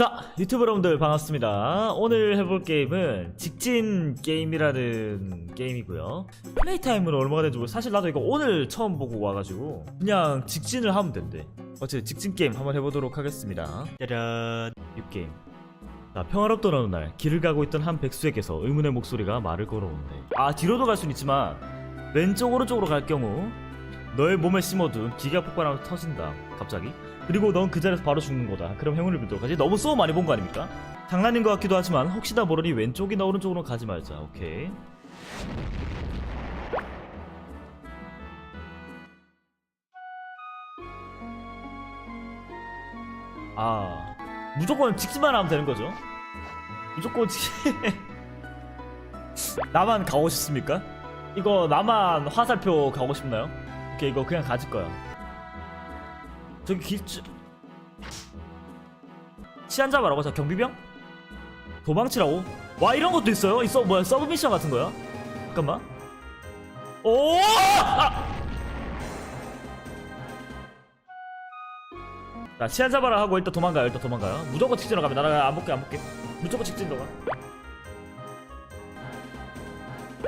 자 유튜브 여러분들 반갑습니다. 오늘 해볼 게임은 직진 게임이라는 게임이고요. 플레이 타임은 얼마가 된지 모르 사실 나도 이거 오늘 처음 보고 와가지고 그냥 직진을 하면 된대. 어쨌든 직진 게임 한번 해보도록 하겠습니다. 짜란 6게임. 자 평화롭던 어느 날 길을 가고 있던 한 백수에게서 의문의 목소리가 말을 걸어오는데. 아 뒤로도 갈 수는 있지만 왼쪽 오른쪽으로 갈 경우 너의 몸에 심어둔 기가 폭발하고 터진다. 갑자기 그리고 넌 그 자리에서 바로 죽는 거다. 그럼 행운을 빌도록 하지. 너무 쏘 많이 본 거 아닙니까? 장난인 것 같기도 하지만 혹시나 모르니 왼쪽이나 오른쪽으로 가지 말자. 오케이. 아 무조건 직진만 하면 되는 거죠? 무조건 직진 나만 가고 싶습니까? 이거 나만 화살표 가고 싶나요? 오케이 이거 그냥 가질 거야 저기 길쭉 치안 잡아라고 자 경비병? 도망치라고? 와 이런 것도 있어요? 있어 뭐야 서브 미션 같은 거야? 잠깐만 오! 아! 자 치안 잡아라 하고 일단 도망가요 일단 도망가요 무조건 직진으로 가면 나랑 안 볼게 안 볼게 무조건 직진으로 가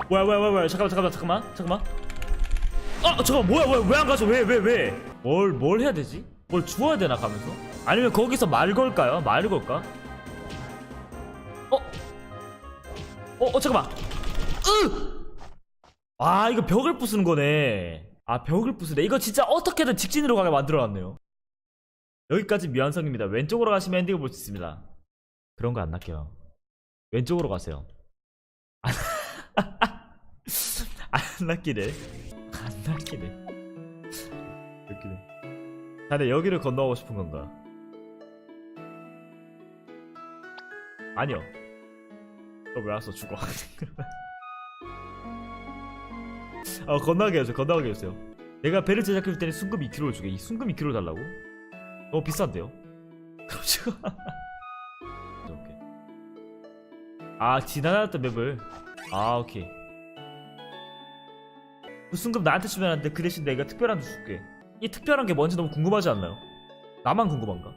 뭐야 뭐야 뭐야 잠깐만 잠깐만 잠깐만 잠깐만 아 잠깐 뭐야 뭐야 왜 안 가죠 왜 왜 왜 뭘 뭘 해야 되지 뭘 주워야 되나 가면서? 아니면 거기서 말 걸까요? 말 걸까? 어? 어, 어 잠깐만. 으 아 이거 벽을 부수는 거네. 아 벽을 부수네. 이거 진짜 어떻게든 직진으로 가게 만들어놨네요. 여기까지 미완성입니다. 왼쪽으로 가시면 엔딩을 볼 수 있습니다. 그런 거안 낚여요 왼쪽으로 가세요. 안 낚이네. 안 낚이네. 웃기네 자네 여기를 건너가고 싶은 건가? 아니요. 너왜 왔어? 죽어. 아 건너가게 해주세요. 건너가게 해주세요. 내가 배를 제작해줄 때는 순금 2kg를 주게. 이 순금 2kg 달라고? 너무 비싼데요? 그럼 지금 오케이. 아 지나갔던 맵을. 아 오케이. 그 순금 나한테 주면 안 돼. 그 대신 내가 특별한 거 줄게. 이 특별한 게 뭔지 너무 궁금하지 않나요? 나만 궁금한가?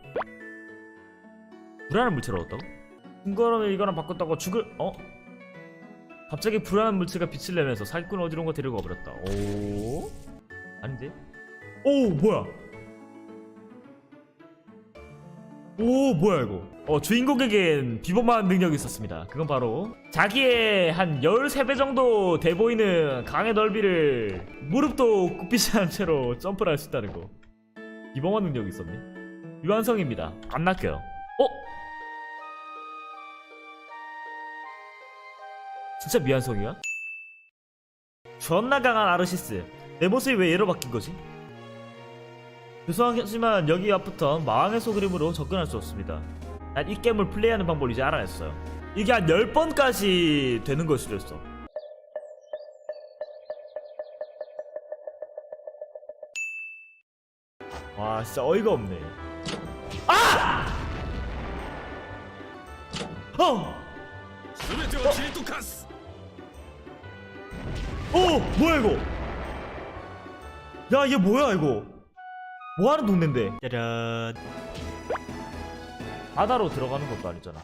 불안한 물체를 얻었다고? 궁금하면 이거랑 바꿨다고 죽을 어? 갑자기 불안한 물체가 빛을 내면서 사기꾼 어디론가 데리고 가버렸다. 오? 아닌데? 오 뭐야? 오 뭐야 이거? 어 주인공에겐 비범한 능력이 있었습니다. 그건 바로 자기의 한 13배 정도 돼 보이는 강의 넓이를 무릎도 굽히지 않은 채로 점프를 할 수 있다는 거. 비범한 능력이 있었네. 유한성입니다. 안 낚여요. 어? 진짜 미완성이야? 존나 강한 아르시스. 내 모습이 왜 얘로 바뀐 거지? 죄송하지만 여기 앞부터 마왕의 소 그림으로 접근할 수 없습니다. 난 이 게임을 플레이하는 방법을 이제 알아냈어요. 이게 한 10번까지 되는 걸 수도 있어. 와 진짜 어이가 없네. 아! 어! 어! 어! 뭐야 이거? 야 이게 뭐야 이거? 뭐하는 동네인데? 짜란 바다로 들어가는 것도 아니잖아.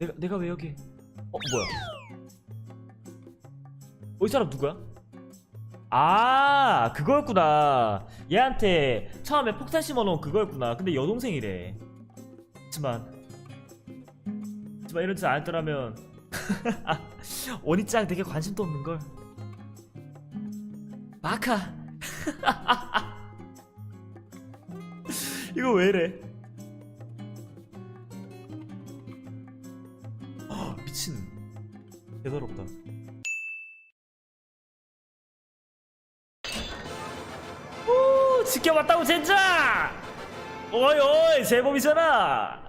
내가 내가 왜 여기? 어 뭐야? 어, 이 사람 누구야? 아 그거였구나. 얘한테 처음에 폭탄 심어놓은 그거였구나. 근데 여동생이래. 하지만 하지만 이런 짓 안 했더라면 오니짱 되게 관심도 없는걸. 마카 이거 왜 이래? 아, 미친. 대단롭다. 오 지켜봤다고 젠장! 어이 어이 제법이잖아!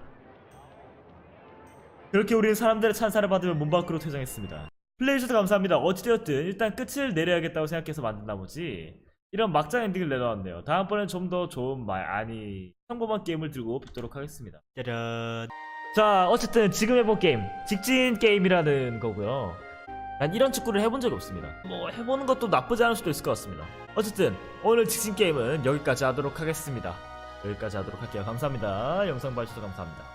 그렇게 우리는 사람들의 찬사를 받으며 문 밖으로 퇴장했습니다. 플레이해주셔서 감사합니다. 어찌되었든 일단 끝을 내려야겠다고 생각해서 만든 나머지 이런 막장 엔딩을 내놓았네요. 다음번엔 좀 더 좋은 말 아니 평범한 게임을 들고 뵙도록 하겠습니다. 짜란. 자 어쨌든 지금 해본 게임 직진 게임이라는 거고요. 난 이런 축구를 해본 적이 없습니다. 뭐 해보는 것도 나쁘지 않을 수도 있을 것 같습니다. 어쨌든 오늘 직진 게임은 여기까지 하도록 하겠습니다. 여기까지 하도록 할게요. 감사합니다. 영상 봐주셔서 감사합니다